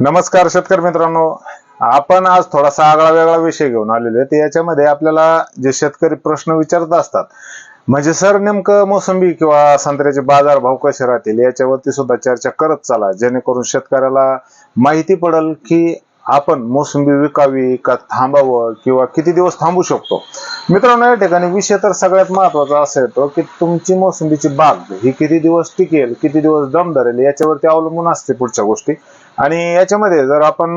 नमस्कार शेतकरी मित्रांनो. आपण आज थोडासा आगळा वेगळा विषय घेऊन आलेलो आहे. याच्यामध्ये आपल्याला जे शेतकरी प्रश्न विचारत असतात म्हणजे सर नेमकं मोसंबी किंवा संत्र्याचे बाजार भाव कसे राहतील याच्यावरती सुद्धा चर्चा करत चाला. जेणेकरून शेतकऱ्याला माहिती पडेल की आपण मोसंबी विकावी का थांबावं किंवा किती दिवस थांबू शकतो? मित्रांनो या ठिकाणी विषय तर सगळ्यात महत्त्वाचा असा येतो की तुमची मोसंबीची बाग ही किती दिवस टिकेल किती दिवस दम धरेल याच्यावरती अवलंबून असते पुढच्या गोष्टी. आणि याच्यामध्ये जर आपण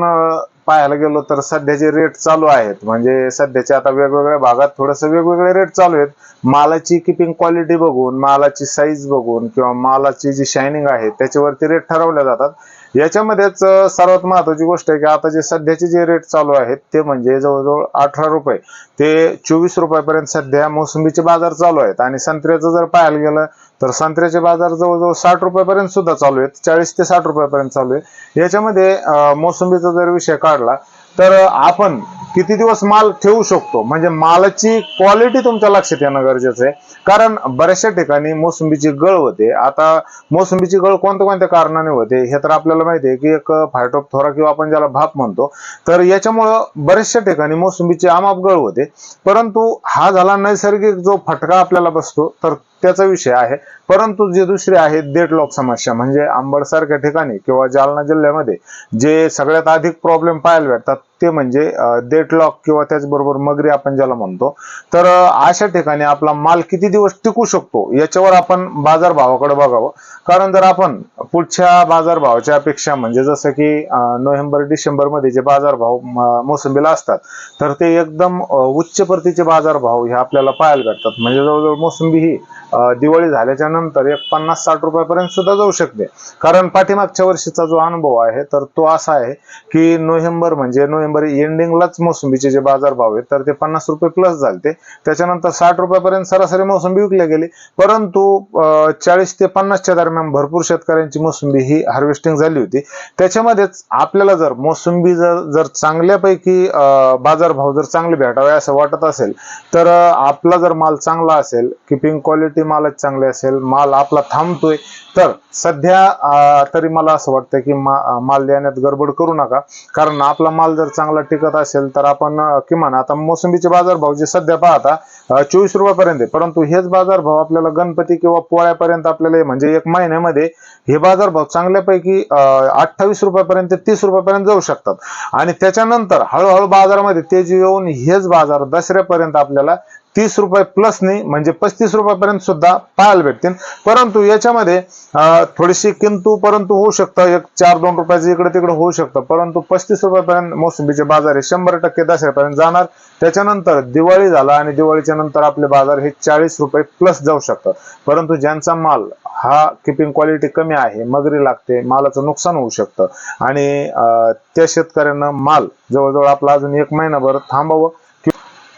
पाहायला गेलो तर सध्याचे रेट चालू आहेत. म्हणजे सध्याचे आता वेगवेगळ्या भागात थोडस वेगवेगळे रेट चालू आहेत. मालाची किपिंग क्वालिटी बघून मालाची साईज बघून किंवा मालाची जी शायनिंग आहे त्याच्यावरती रेट ठरवल्या जातात. याच्यामध्येच सर्वात महत्वाची गोष्ट आहे की आता जे सध्याचे जे रेट चालू आहेत ते म्हणजे जवळजवळ अठरा रुपये. ते चोवीस रुपयापर्यंत सध्या मोसंबीचे बाजार चालू आहेत. आणि संत्र्याचं जर पाहायला गेलं तर संत्र्याचे बाजार जवळजवळ साठ रुपयापर्यंत सुद्धा चालू आहेत. चाळीस ते साठ रुपयापर्यंत चालू आहे. याच्यामध्ये मोसंबीचा जर विषय काढला तर आपण किती दिवस माल ठेवू शकतो? म्हणजे मालाची क्वालिटी तुमच्या लक्षात येणं गरजेचं आहे. कारण बऱ्याचशा ठिकाणी मोसंबीची गळ होते. आता मोसंबीची गळ कोणत्या कोणत्या कारणाने होते? हे तर आपल्याला माहिती आहे की एक फायटोप थोरा किंवा आपण ज्याला भाप म्हणतो तर याच्यामुळं बऱ्याचशा ठिकाणी मोसंबीची आमाप गळ होते. परंतु हा झाला नैसर्गिक जो फटका आपल्याला बसतो तर त्याचा विषय आहे. परंतु जे दुसरे आहेत डेडलॉक समस्या म्हणजे आंबडसारख्या ठिकाणी किंवा जालना जिल्ह्यामध्ये जे सगळ्यात अधिक प्रॉब्लेम पाहायला भेटतात ते म्हणजे डेडलॉक किंवा त्याचबरोबर मगरी आपण ज्याला म्हणतो तर अशा ठिकाणी आपला माल किती दिवस टिकू शकतो याच्यावर आपण बाजारभावाकडे बघावं. कारण जर आपण पुढच्या बाजारभावाच्या अपेक्षा म्हणजे जसं की नोव्हेंबर डिसेंबरमध्ये जे बाजारभाव मोसंबीला असतात तर ते एकदम उच्च प्रतीचे बाजारभाव हे आपल्याला पाहायला भेटतात. म्हणजे जवळजवळ मोसंबी ही दिवाळी झाल्याच्यानंतर एक पन्नास साठ रुपयापर्यंत सुद्धा जाऊ शकते. कारण पाठीमागच्या वर्षीचा जो अनुभव आहे तर तो असा आहे की नोव्हेंबर म्हणजे नोव्हेंबर एंडिंगलाच मोसंबीचे जे बाजारभाव आहेत तर ते पन्नास रुपये प्लस झालते. त्याच्यानंतर साठ रुपयापर्यंत सरासरी मोसंबी विकल्या गेली. परंतु चाळीस ते पन्नासच्या दरम्यान भरपूर शेतकऱ्यांची मोसंबी ही हार्वेस्टिंग झाली होती. त्याच्यामध्येच आपल्याला जर मोसंबी जर जर चांगल्यापैकी बाजारभाव जर चांगले भेटावे असं वाटत असेल तर आपला जर माल चांगला असेल किपिंग क्वालिटी मालच चांगली असेल माल आपला थांबतोय. तर सध्या तरी मला असं वाटतं की मा- माल देण्यात गडबड करू नका. कारण आपला माल जर चांगला टिकत असेल तर आपण किमान आता मोसंबीचे बाजारभाव जे सध्या पाहता चोवीस रुपयापर्यंत आहे. परंतु हेच बाजारभाव आपल्याला गणपती किंवा पोळ्यापर्यंत आपल्याला म्हणजे एक महिन्यामध्ये हे बाजारभाव चांगल्यापैकी अठ्ठावीस रुपयापर्यंत ते तीस रुपयापर्यंत जाऊ शकतात. आणि त्याच्यानंतर हळूहळू बाजारामध्ये तेजी येऊन हेच बाजार दसऱ्यापर्यंत आपल्याला तीस रुपये प्लसनी म्हणजे पस्तीस रुपयापर्यंत सुद्धा पाहायला भेटतील. परंतु याच्यामध्ये थोडीशी किंतू परंतु होऊ शकतं. एक चार दोन रुपयाचं इकडे तिकडे होऊ शकतं. परंतु पस्तीस रुपयापर्यंत मोसंबीचे बाजार हे शंभर टक्के दसऱ्यापर्यंत जाणार. त्याच्यानंतर दिवाळी झाला आणि दिवाळीच्या नंतर आपले बाजार हे चाळीस रुपये प्लस जाऊ शकतात परंतु ज्यांचा माल हा किपिंग क्वालिटी कमी आहे मगरी लागते मालाचं नुकसान होऊ शकतं. आणि त्या शेतकऱ्यांना माल जवळजवळ आपला अजून एक महिनाभर थांबावं.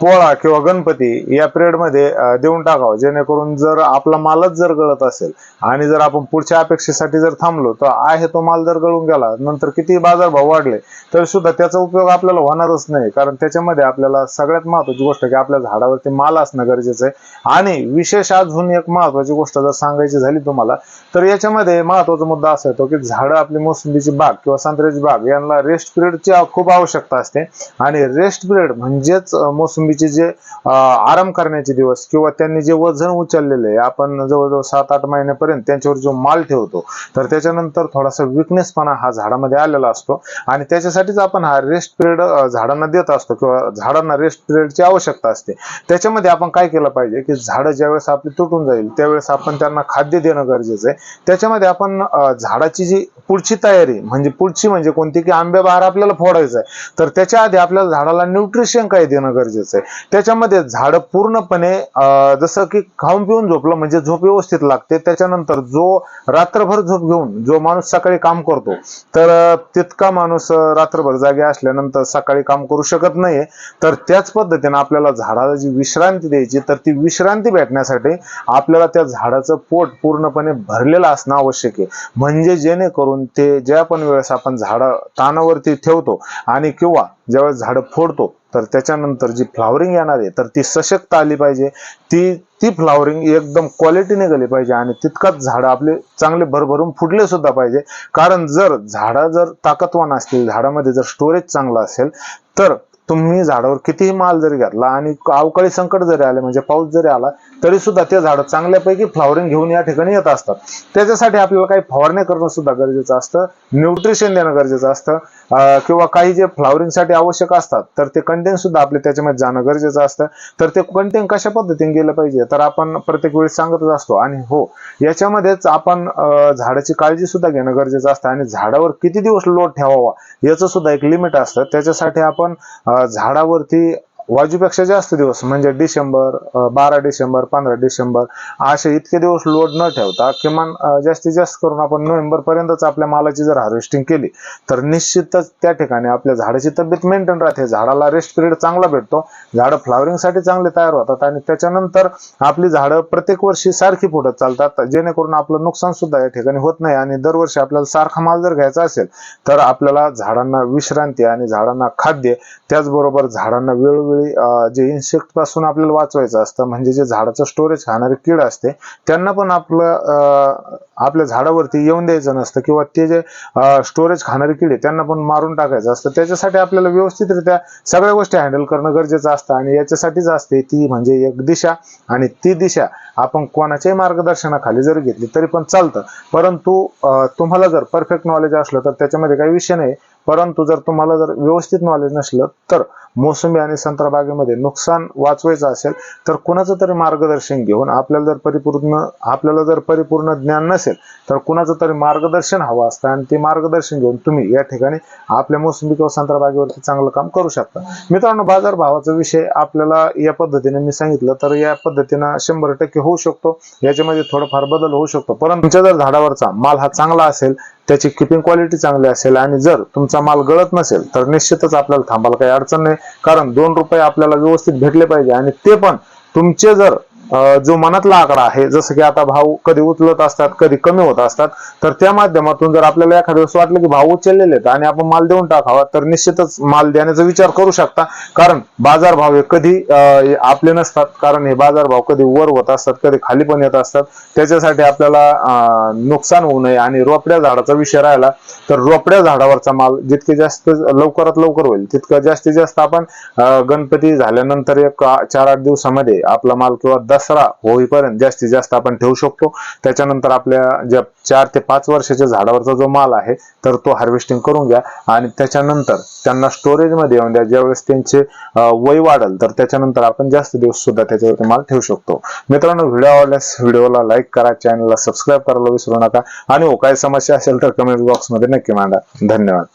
पोळा किंवा गणपती या पिरियडमध्ये देऊन टाकावं. जेणेकरून जर आपला मालच जर गळत असेल आणि जर आपण पुढच्या अपेक्षेसाठी जर थांबलो तर आहे तो माल जर गळून गेला नंतर किती बाजारभाव वाढले तर सुद्धा त्याचा उपयोग आपल्याला होणारच नाही. कारण त्याच्यामध्ये आपल्याला सगळ्यात महत्वाची गोष्ट की आपल्या झाडावरती माल असणं गरजेचं आहे. आणि विशेष अजून एक महत्वाची गोष्ट जर सांगायची झाली तुम्हाला तर याच्यामध्ये महत्त्वाचा मुद्दा असा येतो की झाडं आपली मोसंबीची बाग किंवा संत्र्याची बाग यांना रेस्ट पिरियडची खूप आवश्यकता असते. आणि रेस्ट पिरियड म्हणजेच मोसंबी मोसंबीचे जे आराम करण्याचे दिवस किंवा त्यांनी जे वजन उचललेलं आहे आपण जवळजवळ सात आठ महिन्यापर्यंत त्यांच्यावर जो माल ठेवतो तर त्याच्यानंतर थोडासा विकनेसपणा हा झाडामध्ये आलेला असतो. आणि त्याच्यासाठीच आपण हा रेस्ट पिरियड झाडांना देत असतो किंवा झाडांना रेस्ट पिरियडची आवश्यकता असते. त्याच्यामध्ये आपण काय केलं पाहिजे की झाडं ज्यावेळेस आपली तुटून जाईल त्यावेळेस आपण त्यांना खाद्य देणं गरजेचं आहे. त्याच्यामध्ये आपण झाडाची जी पुढची तयारी म्हणजे पुढची म्हणजे कोणती की आंब्या बहार आपल्याला फोडायचं आहे. तर त्याच्या आधी आपल्याला झाडाला न्यूट्रिशन काय देणं गरजेचं आहे. त्याच्यामध्ये झाड पूर्णपणे जसं की खाऊन पिऊन झोपलं म्हणजे झोप व्यवस्थित लागते. त्याच्यानंतर जो रात्रभर झोप घेऊन जो माणूस सकाळी काम करतो तर तितका माणूस रात्रभर जागे असल्यानंतर सकाळी काम करू शकत नाहीये. तर त्याच पद्धतीने आपल्याला झाडाला जी विश्रांती द्यायची तर ती विश्रांती भेटण्यासाठी आपल्याला त्या झाडाचं पोट पूर्णपणे भरलेलं असणं आवश्यक आहे. म्हणजे जेणेकरून करून ते ज्या पण वेळेस आपण झाडं तानावरती ठेवतो आणि किंवा ज्यावेळेस झाडं फोडतो तर त्याच्यानंतर जी फ्लावरिंग येणार आहे तर ती सशक्त आली पाहिजे. ती ती फ्लावरिंग एकदम क्वालिटीने गेली पाहिजे आणि तितकाच झाडं आपले चांगले भरभरून फुटले सुद्धा पाहिजे. कारण जर झाडं जर ताकदवान असतील झाडामध्ये जर स्टोरेज चांगलं असेल तर तुम्ही झाडावर कितीही माल जरी घातला आणि अवकाळी संकट जरी आले म्हणजे पाऊस जरी आला तरी सुद्धा ते झाडं चांगल्यापैकी फ्लावरिंग घेऊन या ठिकाणी येत असतात. त्याच्यासाठी आपल्याला काही फवारणी करणं सुद्धा गरजेचं असतं. न्यूट्रिशन देणं गरजेचं असतं. किंवा काही जे फ्लावरिंगसाठी आवश्यक असतात तर ते कंटेन सुद्धा आपले त्याच्यामध्ये जाणं गरजेचं असतं. तर ते कंटेन कशा पद्धतीने गेलं पाहिजे तर आपण प्रत्येक वेळी सांगतच असतो. आणि हो याच्यामध्येच आपण झाडाची काळजी सुद्धा घेणं गरजेचं असतं. आणि झाडावर किती दिवस लोड ठेवावा याचं सुद्धा एक लिमिट असतं. त्याच्यासाठी आपण झाडावरती वाजूपेक्षा जास्त दिवस म्हणजे डिसेंबर बारा डिसेंबर पंधरा डिसेंबर असे इतके दिवस लोड न ठेवता किमान जास्तीत जास्त करून आपण नोव्हेंबर पर्यंतच आपल्या मालाची जर हार्वेस्टिंग केली तर निश्चितच त्या ठिकाणी आपल्या झाडाची तब्येत मेंटेन राहते झाडाला रेस्ट पिरियड चांगला भेटतो झाडं फ्लावरिंगसाठी चांगले तयार होतात आणि त्याच्यानंतर आपली झाडं प्रत्येक वर्षी सारखी फुटत चालतात जेणेकरून आपलं नुकसान सुद्धा या ठिकाणी होत नाही आणि दरवर्षी आपल्याला सारखा माल जर घ्यायचा असेल तर आपल्याला झाडांना विश्रांती आणि झाडांना खाद्य त्याचबरोबर झाडांना वेळोवेळी वेळी जे इन्सेक्टपासून आपल्याला वाचवायचं असतं म्हणजे जे झाडाचं स्टोरेज खाणारे कीड असते त्यांना पण आपलं आपल्या झाडावरती येऊन द्यायचं नसतं किंवा ते जे स्टोरेज खाणारे कीड आहे त्यांना पण मारून टाकायचं असतं. त्याच्यासाठी आपल्याला व्यवस्थितरित्या सगळ्या गोष्टी हँडल करणं गरजेचं असतं आणि याच्यासाठीच असते ती म्हणजे एक दिशा आणि ती दिशा आपण कोणाच्याही मार्गदर्शनाखाली जरी घेतली तरी पण चालतं. परंतु तुम्हाला जर परफेक्ट नॉलेज असलं तर त्याच्यामध्ये काही विषय नाही. परंतु जर तुम्हाला जर व्यवस्थित नॉलेज नसलं तर मोसंबी आणि संत्रा बागेमध्ये नुकसान वाचवायचं असेल तर कुणाचं तरी मार्गदर्शन घेऊन आपल्याला जर परिपूर्ण आपल्याला जर परिपूर्ण ज्ञान नसेल तर कुणाचं तरी मार्गदर्शन हवं असतं. आणि ते मार्गदर्शन घेऊन तुम्ही या ठिकाणी आपल्या मोसंबी किंवा संत्रा बागेवरती चांगलं काम करू शकता. मित्रांनो बाजार भावाचा विषय आपल्याला या पद्धतीने मी सांगितलं तर या पद्धतीनं शंभर टक्के होऊ शकतो. याच्यामध्ये थोडंफार बदल होऊ शकतो. परंतु तुमच्या जर झाडावरचा माल हा चांगला असेल त्याची किपिंग क्वालिटी चांगली असेल आणि जर तुमचा माल गळत नसेल तर निश्चितच आपल्याला थांबायला काही अडचण नाही. कारण दोन रुपये आपल्याला व्यवस्थित भेटले पाहिजे. आणि ते पण तुमचे जर जो मनातला आकडा आहे जसं की आता भाव कधी उचलत असतात कधी कमी होत असतात तर त्या माध्यमातून जर आपल्याला एखाद्या दिवस वाटलं की भाव उचललेले आहेत आणि आपण माल देऊन टाकावा तर निश्चितच माल देण्याचा विचार करू शकता. कारण बाजार भाव हे कधी आपले नसतात कारण हे बाजार भाव कधी वर होत असतात कधी खाली पण येत असतात. त्याच्यासाठी आपल्याला नुकसान होऊ नये आणि रोपड्या झाडाचा विषय राहिला तर रोपड्या झाडावरचा माल जितके जास्त लवकरात लवकर होईल तितकं जास्तीत जास्त आपण गणपती झाल्यानंतर एक चार आठ दिवसामध्ये आपला माल किंवा दसरा होईपर्यंत जास्तीत जास्त आपण ठेवू शकतो. त्याच्यानंतर आपल्या ज्या चार ते पाच वर्षाच्या झाडावरचा जो माल आहे तर तो हार्वेस्टिंग करून घ्या. आणि त्याच्यानंतर त्यांना स्टोरेजमध्ये येऊन द्या. ज्यावेळेस त्यांचे वय वाढेल तर त्याच्यानंतर आपण जास्त दिवस सुद्धा त्याच्यावरती माल ठेवू शकतो. मित्रांनो व्हिडिओ आवडल्यास व्हिडिओला लाईक करा चॅनलला सबस्क्राईब करायला विसरू नका. आणि हो काही समस्या असेल तर कमेंट बॉक्समध्ये नक्की मांडा. धन्यवाद.